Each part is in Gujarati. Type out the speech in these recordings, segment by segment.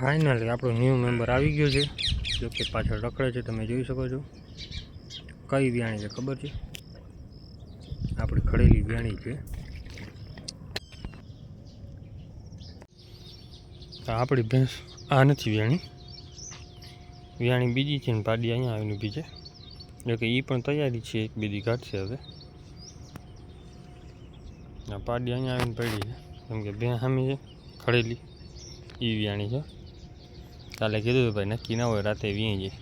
ફાઇનલી આપણો ન્યૂ મેમ્બર આવી ગયો છે, જો કે પાછળ રખડે છે, તમે જોઈ શકો છો. કઈ વ્યાણી છે, ખબર છે? આપણી ખડેલી વ્યાણી છે. આપણી ભેંસ, આ નથી વ્યાણી. વ્યાણી બીજી છે ને પાડી અહીંયા આવીને ઊભી છે. જો કે એ પણ તૈયારી છે, એક બીજી કાઢશે હવે. પાડી અહીંયા આવીને પડી છે. કેમ કે ભેં સામી છે ખડેલી એ વ્યાણી છે. કાલે કીધું ભાઈ નક્કી ના હોય રાતે વીણી જાય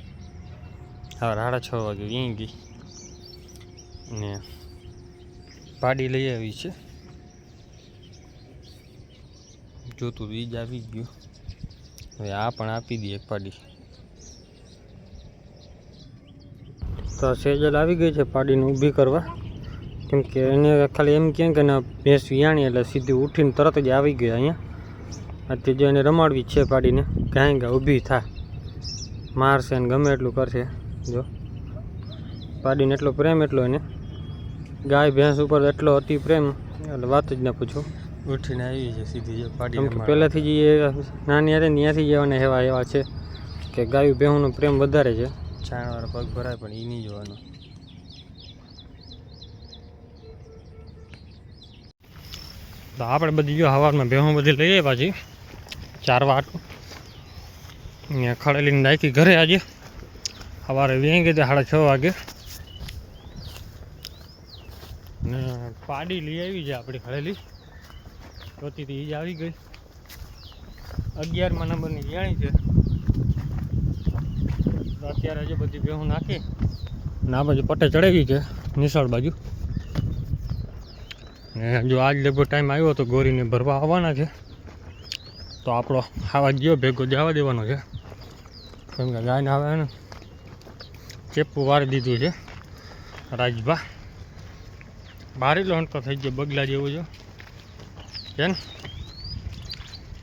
હા સાડા છ વાગે વીણી ગઈ ને પાડી લઈ આવી છે જોતું ઈ આવી ગયું હવે આ પણ આપી દઈએ પાડી તો સેજલ આવી ગઈ છે પાડીને ઊભી કરવા કેમ કે એને ખાલી એમ કે ના ભેંસ વિયાણી એટલે સીધી ઉઠીને તરત જ આવી ગયા અહીંયા અત્યારે જો એને રમાડવી છે પાડીને કાંઈ કે ઊભી થા. મારશે ને ગમે એટલું કરશે. જો. પાડીને એટલો પ્રેમ એટલો એને. ગાય ભેંસ ઉપર એટલો અતિ પ્રેમ એટલે વાત જ ના પૂછો. ઉઠીને આવી છે સીધી જો પાડી પહેલાંથી જ એ નાની હતી ત્યાંથી જ એવાને એવા એવા છે કે ગાયું ભેહુંનો પ્રેમ વધારે છે. છાણવાળા પગ ભરાય પણ એ નહીં જોવાનું. તો આપણે બધી જો હવારમાં ભેહું બધી લઈએ છીએ. ચાર વાર અહીંયા ખડેલીને નાખી ઘરે આજે. સવારે વેંગી ગઈ સાડા છ વાગે. ને પાડી લઈ આવી છે આપણી ખડેલી. જોતી એ જ આવી ગઈ. અગિયારમાં નંબરની જાણી છે. તો અત્યારે હજુ બધી ભેહું નાખી. ને આ બાજુ પટ્ટે ચડાવી છે, નિશાળ બાજુ. ને જો આજ લગભગ ટાઈમ આવ્યો તો ગોરીને ભરવા આવવાના છે. તો આપણો આવા ગયો, ભેગો જવા દેવાનો છે. કેમ કે ગાયને આવે ને ચેપું વારી દીધું છે, રાજભા. બારી તો થઈ ગયો, બગલા જેવું છે. કેમ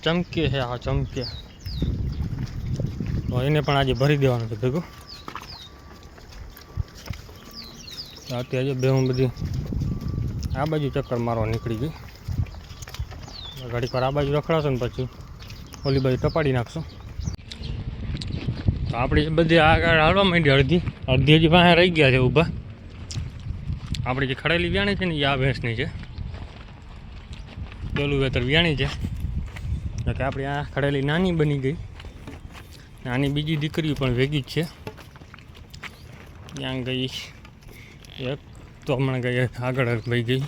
ચમકે છે આ ચમકે. તો એને પણ આજે ભરી દેવાનું છે ભેગું. અત્યારે બે હું બધી આ બાજુ ચક્કર મારવા નીકળી ગઈ. ઘડીક વાર આ બાજુ રખડાશો ને પછી ઓલી બાજુ ટપાડી નાખશું. તો આપણી બધી આગળ હાલવા માંડી અડધી. અડધી હજી પાસે રહી ગયા છે ઊભા. આપણી જે ખડેલી વ્યાણી છે ને એ આ ભેંસની છે. પેલું વેતર વ્યાણી છે. કે આપણી આ ખડેલી નાની બની ગઈ. નાની બીજી દીકરી પણ ભેગી જ છે. ત્યાં ગઈ એક, તો હમણાં ગઈ આગળ ભાઈ ગઈ.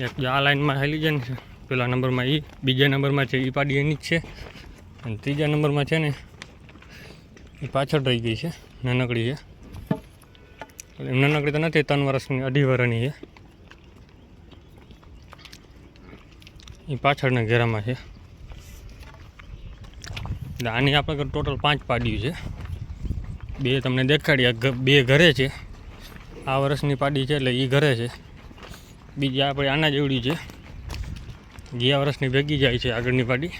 એક આ લાઈનમાં હેલી છે ને પેલા નંબરમાં એ બીજા નંબરમાં છે એ પાડી એની જ છે. અને ત્રીજા નંબરમાં છે ને એ પાછળ રહી ગઈ છે, નાનકડી છે. એમ નાનકડી તો નથી, ત્રણ વર્ષની અઢી વર્ષની છે. એ પાછળના ઘેરામાં છે. એટલે આની આપણે ટોટલ પાંચ પાડ્યું છે. બે તમને દેખાડી બે ઘરે છે. આ વર્ષની પાડી છે એટલે એ ઘરે છે. બીજી આપણે આના જેવડી છે. ગયા વર્ષની ભેગી જાય છે આગળની પાડી.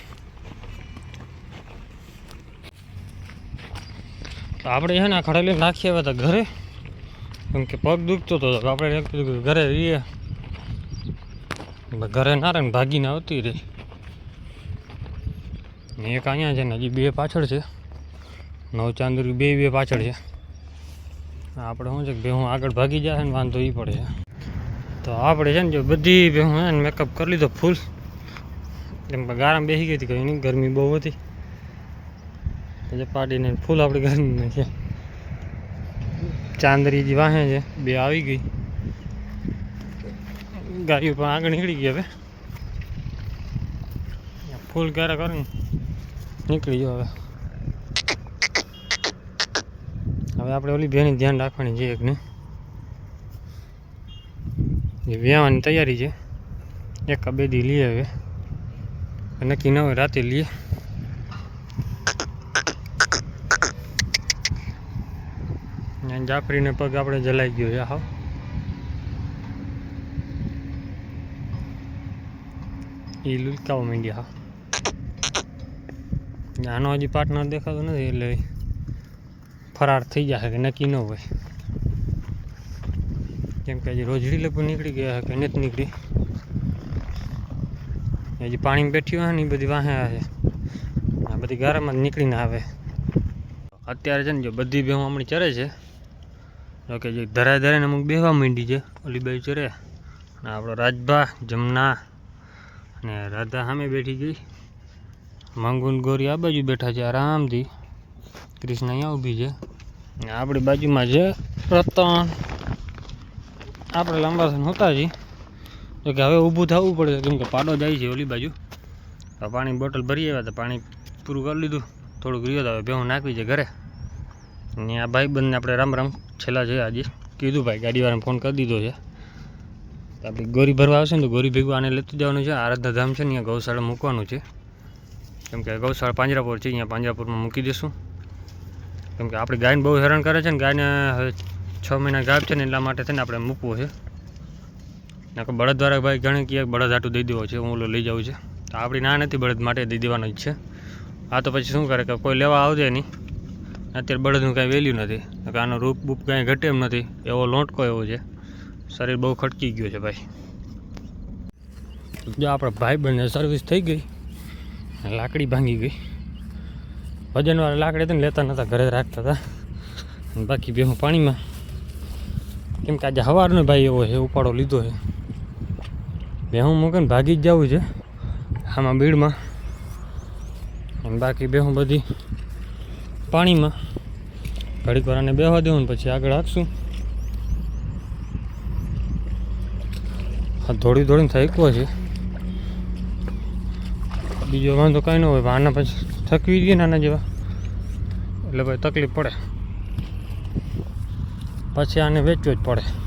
તો આપણે છે ને આ ખડેલી નાખી આવ્યા હતા ઘરે. કેમ કે પગ દુખતો હતો તો આપણે ઘરે રહીએ. ઘરે ના રહે ને ભાગીને આવતી રહી. ને એક અહીંયા છે ને હજી બે પાછળ છે. નવ ચાંદુરી બે બે પાછળ છે. આપણે શું છે કે બે હું આગળ ભાગી જાય ને વાંધો એ પડે છે. તો આપણે છે ને જો બધી ભેહું હું ને મેકઅપ કરી લીધો ફૂલ કે ગારામાં બેસી ગઈ હતી નહીં, ગરમી બહુ હતી. એટલે પાડીને ફૂલ આપણી ગરમી છે. ચાંદરી જે વાહે છે, બે આવી ગઈ. ગાડીઓ પણ આગળ નીકળી ગઈ હવે. ફૂલ ક્યારે કરે નીકળી ગયો હવે. હવે આપણે ઓલી બેની ધ્યાન રાખવાની છે એકને જે વ્યાવાની તૈયારી છે. એક બે દી લઈએ હવે. નક્કી ન હોય રાતે લઈએ જાફરીને પગ આપણે જલાઈ ગયો છે હાવ એ લુલકાઓ માંડ્યા હા આનો હજી પાર્ટનર દેખાતો નથી, એટલે ફરાર થઈ જશે કે નક્કી ન હોય. કેમ કે હજી રોજડી લગભગ નીકળી ગયા કે નથી નીકળી. હજી પાણી બેઠી હોય ને એ બધી વાહે આવે. આ બધી ગારામાં નીકળીને આવે. અત્યારે છે ને જો બધી બેહું હમણાં ચરે છે. કે જે ધરાય ધરાઈને અમુક બેહવા માંડી છે ઓલી બાજુ ચરે. અને આપણો રાજભા, જમના અને રાધા સામે બેઠી ગઈ. મંગુન ગોરી આ બાજુ બેઠા છે આરામથી. કૃષ્ણ અહીંયા ઊભી છે. અને આપણી બાજુમાં છે રતન. આપણે લાંબા હોતા છીએ તો કે હવે ઊભું થવું પડે. કેમ કે પાડો જાય છે ઓલી બાજુ. તો પાણી બોટલ ભરી આવ્યા તો પાણી પૂરું કરી લીધું. થોડુંક રહ્યો તો હવે ભેહું નાખવી છે ઘરે. ને આ ભાઈબંધને આપણે રામ રામ છેલ્લા છે આજે. કીધું ભાઈ ગાડીવાળાને ફોન કરી દીધો છે. આપણે ગોરી ભરવા આવશે ને તો ગોરી ભેગું આને લેતું જવાનું છે. આરાધના ધામ છે ને અહીંયા ગૌશાળા મૂકવાનું છે. કેમ કે ગૌશાળા પાંજરાપુર છે, અહીંયા પાંજરાપુરમાં મૂકી દઈશું કેમ કે આપણી ગાયને બહુ હેરાન કરે છે ને, ગાયને હવે છ મહિના ગાયબ છે ને એટલા માટે થઈને આપણે મૂકવું છે. નકર બળદ દ્વારા ભાઈ ઘણી કહે બળદ આટું દઈ દેવો છે, હું ઓલો લઈ જાઉં છે. તો આપણી ના નથી બળદ માટે દઈ દેવાનો જ છે. આ તો પછી શું કરે કે કોઈ લેવા આવજે નહીં. અત્યારે બળદનું કાંઈ વેલ્યુ નથી. કે આનો રૂપ બૂપ કાંઈ ઘટે એમ નથી. એવો લોટકો એવો છે. શરીર બહુ ખટકી ગયું છે ભાઈ. જો આપણા ભાઈ બંને સર્વિસ થઈ ગઈ. લાકડી ભાંગી ગઈ. વજનવાળા લાકડી હતી ને લેતા નહોતા ઘરે રાખતા હતા. બાકી બે હું પાણીમાં. કેમ કે આજે સવારનો ભાઈ એવો છે, ઉપાડો લીધો છે. બે હું મૂકે ભાગી જ જવું છે આમાં બીડમાં. અને બાકી બે હું બધી પાણીમાં. ઘડીક વાર આને બેહવા દેવું ને પછી આગળ હાંકશું. આ દોડી દોડીને થાક્યો છે. બીજો વાંધો કાંઈ ન હોય આના પછી થકવી દઈએ નાના જેવા. એટલે ભાઈ તકલીફ પડે. પછી આને વેચવું જ પડે.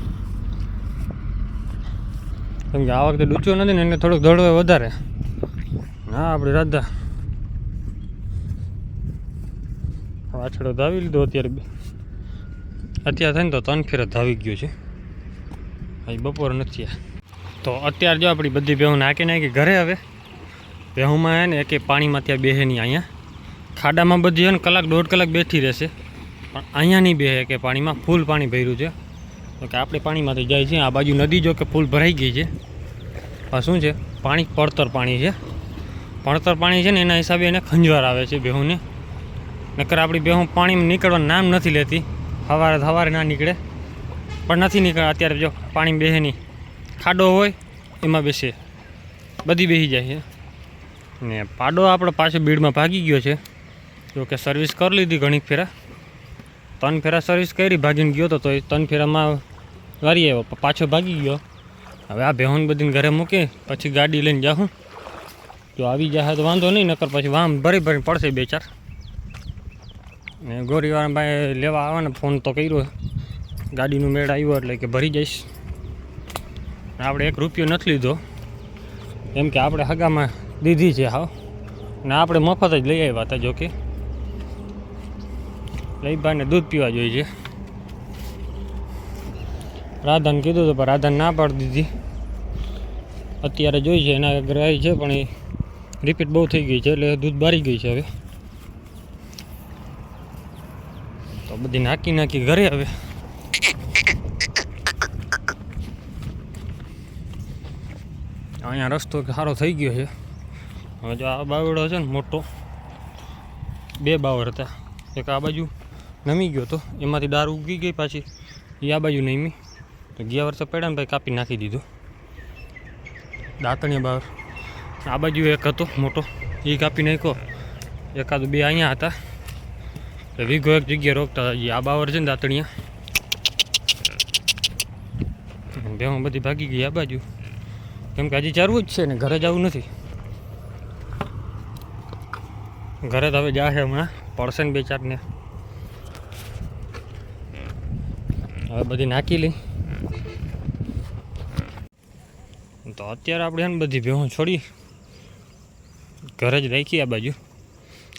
કેમ કે આ વખતે ડૂચો નથી ને, એને થોડોક દોડવે વધારે. ના આપણી રાધા. વાછડો ધાવી લીધો અત્યારે અત્યારે થઈને તો ત્રણ ફેર ધાવી ગયો છે. હજી બપોર નથી તો અત્યારે જો આપણી બધી બેહું નાખી નાખી ઘરે હવે. બેહુમાં હે ને એકે પાણીમાં ત્યાં બેહે નહીં અહીંયા. ખાડામાં બધી છે ને કલાક દોઢ કલાક બેઠી રહેશે. પણ અહીંયા નહીં બેહે કે પાણીમાં, ફૂલ પાણી ભર્યું છે. કે આપણે પાણીમાંથી જાય છે. આ બાજુ નદી જો કે ફૂલ ભરાઈ ગઈ છે. આ શું છે? પાણી પડતર પાણી છે. પડતર પાણી છે ને એના હિસાબે એને ખંજવાર આવે છે બેહુને. નકર આપણી બેહું પાણીમાં નીકળવાનું નામ નથી લેતી. સવારે સવારે ના નીકળે. પણ નથી નીકળે. અત્યારે જો પાણી બેહે ખાડો હોય, એમાં બેસે. બધી બેસી જાય છે. ને પાડો આપણો પાછો બીડમાં ભાગી ગયો છે. જો કે સર્વિસ કરી લીધી ઘણી ફેરા. ત્રણ ફેરા સર્વિસ કરી, ભાગીને ગયો હતો તો એ ત્રણ ફેરામાં વારી આવ્યો પાછો ભાગી ગયો. હવે આ ભેહોન બધીને ઘરે મૂકી, પછી ગાડી લઈને જાઉં જો આવી જાય તો વાંધો નહીં, નકર પછી વામ ભરી ભરી પડશે બે ચાર. ને ગોરીવાળા ભાઈ લેવા આવવાને ફોન તો કર્યો. ગાડીનું મેળ આવ્યો એટલે કે ભરી જઈશ. આપણે એક રૂપિયો નથી લીધો. એમ કે આપણે હગામાં દીધી છે હાવ. ને આપણે મફત જ લઈ આવ્યા હતા જોકે લઈ ભાઈને દૂધ પીવા જોઈએ. છે રાધાને કીધું હતું, પણ રાધાને ના પાડી દીધી. અત્યારે જોઈ છે, એના આગળ છે, પણ એ રિપીટ બહુ થઈ ગઈ છે, એટલે દૂધ બારી ગઈ છે હવે. તો બધી નાખી નાખી ઘરે હવે. અહીંયા રસ્તો સારો થઈ ગયો છે. હવે જો આ બાવડો છે ને મોટો, બે બાવર હતા. એક આ બાજુ નમી ગયો તો, એમાંથી દાર ઉગી ગઈ પાછી, એ આ બાજુ નમી. તો ગયા વર્ષે પડ્યા ને ભાઈ કાપી નાખી દીધું. દાંતણીયા બાવર આ બાજુ એક હતો મોટો. એ કાપી નાખ્યો. એકાદ બે અહીંયા હતા. તો વીઘો એક જગ્યાએ રોકતા હતા. આ બાવર છે ને દાંતણીયા. ભેહું બધી ભાગી ગઈ આ બાજુ. કેમ કે હજી ચારવું જ છે ને, ઘરે જવું નથી. ઘરે તો હવે જાશે હમણાં. પડશે ને બે ચારને હવે બધી નાખી લઈ તો અત્યારે આપણે છે બધી ભેહું છોડી ઘરે જ રાખી આ બાજુ.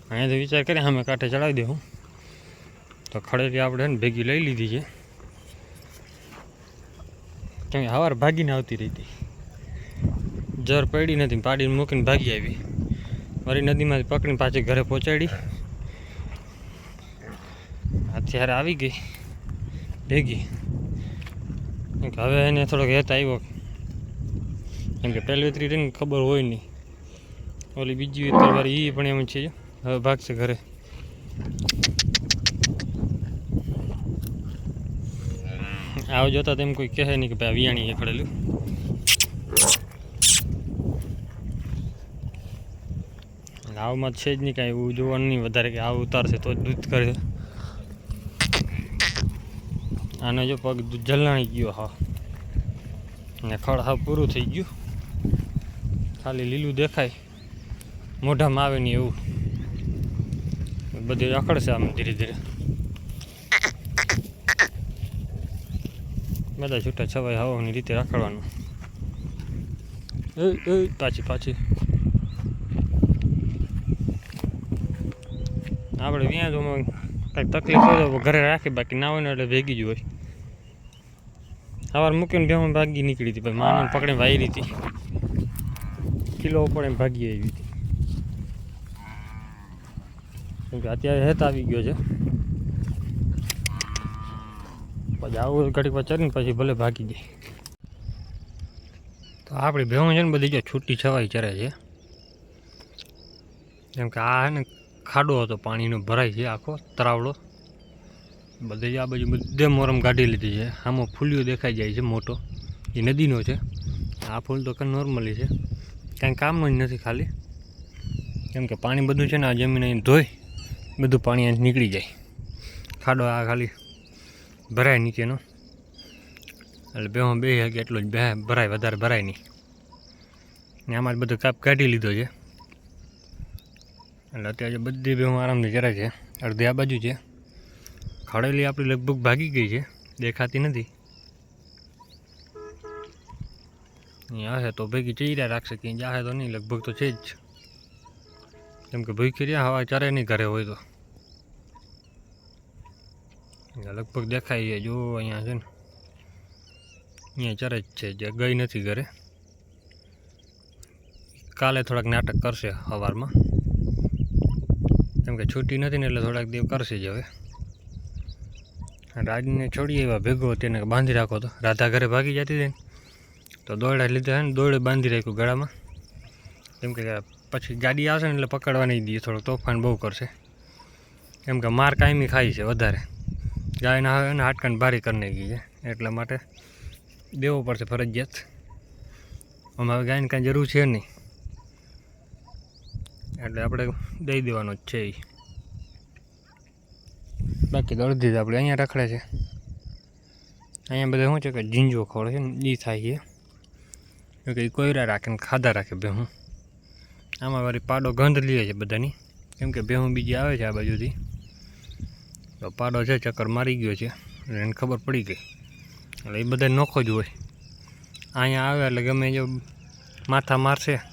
અહીંયા તો વિચાર કરીએ અમે કાંઠે ચડાવી દેવું. તો ખડેથી આપણે એને ભેગી લઈ લીધી છે. કેમ કે સવાર ભાગીને આવતી રહી હતી જર પડી નથી પાડીને મૂકીને ભાગી આવી. મારી નદીમાંથી પકડીને પાછી ઘરે પહોંચાડી. અત્યારે આવી ગઈ. ભેગી. હવે એને થોડોક હેત આવ્યો કેમ કે પહેલી વેતરી રહીને ખબર હોય નહીં. ઓલી બીજી તરવારી એ પણ એમ છે હવે ભાગશે ઘરે. આવ જોતા તેમ કોઈ કહે નહીં કે ભાઈ વિયાણી ખડેલું આવમાં છે જ નહીં કાંઈ, એવું જોવાનું નહીં વધારે કે આવ ઉતારશે તો જ દૂધ કરે. આનો જો પગ દૂધ જલાણી ગયો હા. ને ખડ હા પૂરું થઈ ગયું. ખાલી લીલું દેખાય. મોઢામાં આવે નહીં એવું. બધું રખડશે આમ ધીરે ધીરે. બધા છૂટા છવાય હવાની રીતે રાખડવાનું. પાછી પાછી. આપણે ત્યાં જો કાંઈક તકલીફ હોય તો ઘરે રાખી બાકી ના હોય ને એટલે ભેગી જ હોય. સવાર મૂકીને બે ભાગી નીકળી હતી પછી માને પકડીને વાયરી હતી. કિલો ઉપર એમ ભાગી આવી હતી. કેમ કે અત્યારે હેત આવી ગયો છે. પછી આવું ઘડીક પર ચરીને પછી ભલે ભાગી જાય. તો આપણી ભેહું છે ને બધી જો છૂટી છવાઈ ચરે છે. કેમ કે આ ને ખાડો હતો, પાણીનો ભરાય છે આખો તરાવડો. બધે આ બાજુ બધે મોરમ કાઢી લીધી છે. આમાં ફૂલિયો દેખાઈ જાય છે મોટો. એ નદીનો છે. આ ફૂલ તો કંઈ નોર્મલી છે. કાંઈ કામ જ નથી ખાલી. કેમ કે પાણી બધું છે ને આ જમીન અહીં ધોઈ બધું પાણી અહીં નીકળી જાય. ખાડો આ ખાલી ભરાય નીચેનો. એટલે બેમાં બે હગે એટલું જ બે ભરાય વધારે ભરાય નહીં. ને આમાં જ બધો કાપ કાઢી લીધો છે. એટલે અત્યારે બધી બેમાં આરામથી જરાય છે. અડધી આ બાજુ છે. ખડેલી આપણી લગભગ ભાગી ગઈ છે. દેખાતી નથી. હશે તો ભેગી ચીર્યા રાખશે કે જાહે તો નહીં, લગભગ તો છે જ. કેમ કે ભૂખી રહ્યા હવા ચારે નહીં ઘરે હોય તો. લગભગ દેખાય છે જો અહીંયા છે ને. અહીંયા ચરે જ છે, જે ગઈ નથી ઘરે. કાલે થોડાક નાટક કરશે સવારમાં કેમ કે છૂટી નથી ને એટલે થોડાક દેવ કરશે જ હવે. રાજને છોડી એવા ભેગો તેને બાંધી રાખો તો. રાધા ઘરે ભાગી જતી હતી ને. તો દોડા લીધે છે ને દોડે બાંધી રાખ્યું ગળામાં. કેમ કે પછી ગાડી આવશે ને એટલે પકડવા નહીં દઈએ થોડુંક તોફાન બહુ કરશે. કેમ કે માર કાયમી ખાય છે વધારે. ગાયના હવે ને હાટકાને ભારી કરી નાખી છે. એટલા માટે દેવો પડશે ફરજિયાત. હવે ગાયને કાંઈ જરૂર છે નહીં. એટલે આપણે દઈ દેવાનો જ છે એ બાકી તો અડધી આપણે અહીંયા રખડે છે. અહીંયા બધા શું છે કે જીંજો ખોળ છે ને એ થાય છે. કે કોયરા રાખે ને ખાધા રાખે ભેહું. આમાં વારી પાડો ગંધ લે છે બધાની. કેમ કે ભેહું બીજી આવે છે આ બાજુથી. તો પાડો છે, ચક્કર મારી ગયો છે. એને ખબર પડી ગઈ. એટલે એ બધા નોખો જ હોય. અહીંયા આવે એટલે ગમે જો માથા મારશે